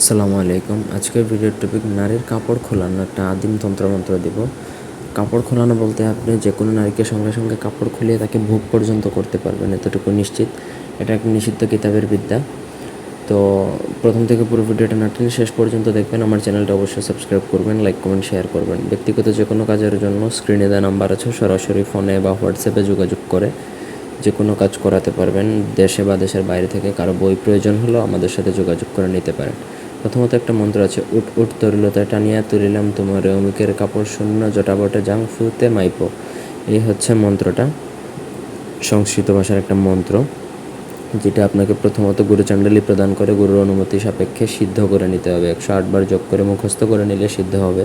আসসালামু আলাইকুম। আজকের ভিডিওর টপিক নারীর কাপড় খোলানো একটা আদিম তন্ত্রমন্ত্র দিব। কাপড় খোলানো বলতে আপনি যে কোনো নারীকে সঙ্গে সঙ্গে কাপড় খুলিয়ে তাকে ভোগ পর্যন্ত করতে পারবেন, এতটুকু নিশ্চিত। এটা একটা নিষিদ্ধ কিতাবের বিদ্যা। তো প্রথম থেকে পুরো ভিডিওটা না টেনে শেষ পর্যন্ত দেখবেন। আমার চ্যানেলটা অবশ্যই সাবস্ক্রাইব করবেন লাইক কমেন্ট শেয়ার করবেন। ব্যক্তিগত যে কোনো কাজের জন্য স্ক্রিনে দেওয়া নাম্বার আছে, সরাসরি ফোনে বা হোয়াটসঅ্যাপে যোগাযোগ করে যে কোনো কাজ করাতে পারবেন। দেশে বা দেশের বাইরে থেকে কারও বই প্রয়োজন হলেও আমাদের সাথে যোগাযোগ করে নিতে পারেন। প্রথমত একটা মন্ত্র আছে উট উট তরিলতা টানিয়া তুলিলাম তোমার অমিকের কাপড় শূন্য জটাবটে জাং ফুতে মাইপো। এই হচ্ছে মন্ত্রটা, সংস্কৃত ভাষার একটা মন্ত্র, যেটা আপনাকে প্রথমত গুরুচণ্ডালী প্রদান করে, গুরুর অনুমতি সাপেক্ষে সিদ্ধ করে নিতে হবে। একশো আটবার যোগ করে মুখস্থ করে নিলে সিদ্ধ হবে।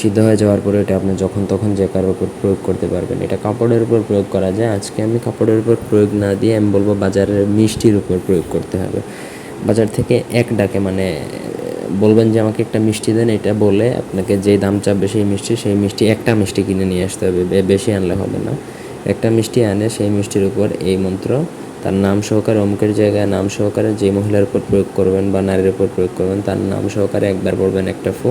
সিদ্ধ হয়ে যাওয়ার পরে এটা আপনি যখন তখন যে কারোর উপর প্রয়োগ করতে পারবেন। এটা কাপড়ের উপর প্রয়োগ করা যায়। আজকে আমি কাপড়ের উপর প্রয়োগ না দিয়ে আমি বলব বাজারের মিষ্টির উপর প্রয়োগ করতে হবে। বাজার থেকে এক ডাকে মানে বলবেন যে আমাকে একটা মিষ্টি দেন, এটা বলে আপনাকে যেই দাম চাপবে সেই মিষ্টি সেই মিষ্টি, একটা মিষ্টি কিনে নিয়ে আসতে হবে বেশি আনলে হবে না। একটা মিষ্টি আনে, সেই মিষ্টির উপর এই মন্ত্র, তার নাম সহকারে, অমুকের জায়গায় নাম সহকারে যে মহিলার উপর প্রয়োগ করবেন বা নারীর উপর প্রয়োগ করবেন, তার নাম সহকারে একবার পড়বেন একটা ফু।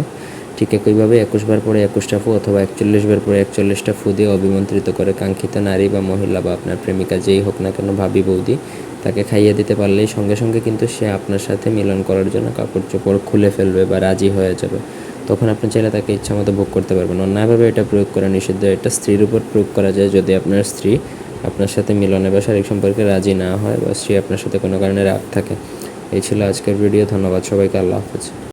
ঠিক একইভাবে একুশ বার পরে একুশটা ফু অথবা একচল্লিশ বার পরে একচল্লিশটা ফু দিয়ে অভিমন্ত্রিত করে কাঙ্ক্ষিত নারী বা মহিলা বা আপনার প্রেমিকা যেই হোক না কেন, ভাবি, বৌদি তাকে খাইয়ে দিতে পারলেই সঙ্গে সঙ্গে কিন্তু সে আপনার সাথে মিলন করার জন্য কাপড় চোপড় খুলে ফেলবে বা রাজি হয়ে যাবে। তখন আপনি চাইলে তাকে ইচ্ছা মতো ভোগ করতে পারবেন। অন্যায়ভাবে এটা প্রয়োগ করা নিষিদ্ধ। এটা স্ত্রীর উপর প্রয়োগ করা যায় যদি আপনার স্ত্রী আপনার সাথে মিলনে বা শারীরিক সম্পর্কে রাজি না হয় বা স্ত্রী আপনার সাথে কোনো কারণে রাগ থাকে। এই ছিল আজকের ভিডিও। ধন্যবাদ সবাইকে। আল্লাহ হাফেজ।